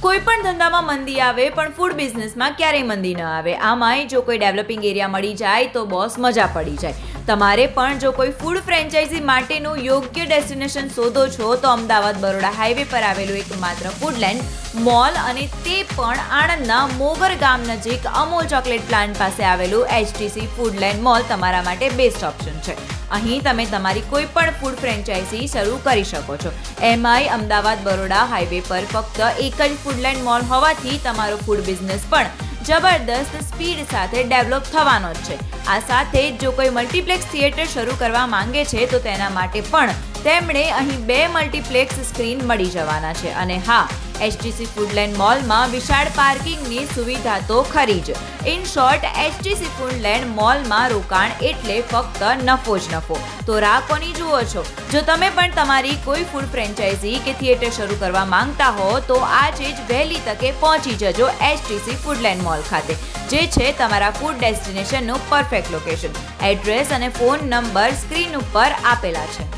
કોઈ પણ ધંધામાં મંદી આવે, પણ ફૂડ બિઝનેસમાં ક્યારેય મંદી ન આવે. આમાંય જો કોઈ ડેવલપિંગ એરિયા મળી જાય, તો બોસ મજા પડી જાય. તમારે પણ જો કોઈ ફૂડ ફ્રેન્ચાઇઝી માટેનું યોગ્ય ડેસ્ટિનેશન શોધો છો, તો અમદાવાદ બરોડા હાઈવે પર આવેલું એકમાત્ર ફૂડલેન્ડ મોલ અને તે પણ આણંદના મોગર ગામ નજીક અમૂલ ચોકલેટ પ્લાન્ટ પાસે આવેલું એચટીસી ફૂડલેન્ડ મોલ તમારા માટે બેસ્ટ ઓપ્શન છે. અહીં તમે તમારી કોઈ પણ ફૂડ ફ્રેન્ચાઇઝી શરૂ કરી શકો છો. એમાંય અમદાવાદ બરોડા હાઈવે પર ફક્ત એક જ ફૂડલેન્ડ મોલ હોવાથી તમારો ફૂડ બિઝનેસ પણ જબરદસ્ત સ્પીડ સાથે ડેવલપ થવાનો છે. આ સાથે જો કોઈ મલ્ટીપ્લેક્સ થિયેટર શરૂ કરવા માંગે છે, તો તેના માટે પણ તેમણે અહીં બે મલ્ટીપ્લેક્સ સ્ક્રીન મળી જવાના છે અને હા, એચટીસી ફૂડલેન્ડ મોલમાં વિશાળ પાર્કિંગની સુવિધા તો ખરી જ. ઇન શોર્ટ, એચટીસી ફૂડલેન્ડ મોલમાં રોકાણ એટલે ફક્ત નફો જ નફો. તો રાહ કોની જુઓ છો, જો તમે પણ તમારી કોઈ ફૂડ ફ્રેન્ચાઇઝી કે થિયેટર શરૂ કરવા માંગતા હો, તો આજે જ વહેલી તકે પહોંચી જજો એચટીસી ફૂડલેન્ડ મોલ ખાતે, જે છે તમારા ફૂડ ડેસ્ટિનેશનનું પરફેક્ટ લોકેશન. એડ્રેસ અને ફોન નંબર સ્ક્રીન ઉપર આપેલા છે.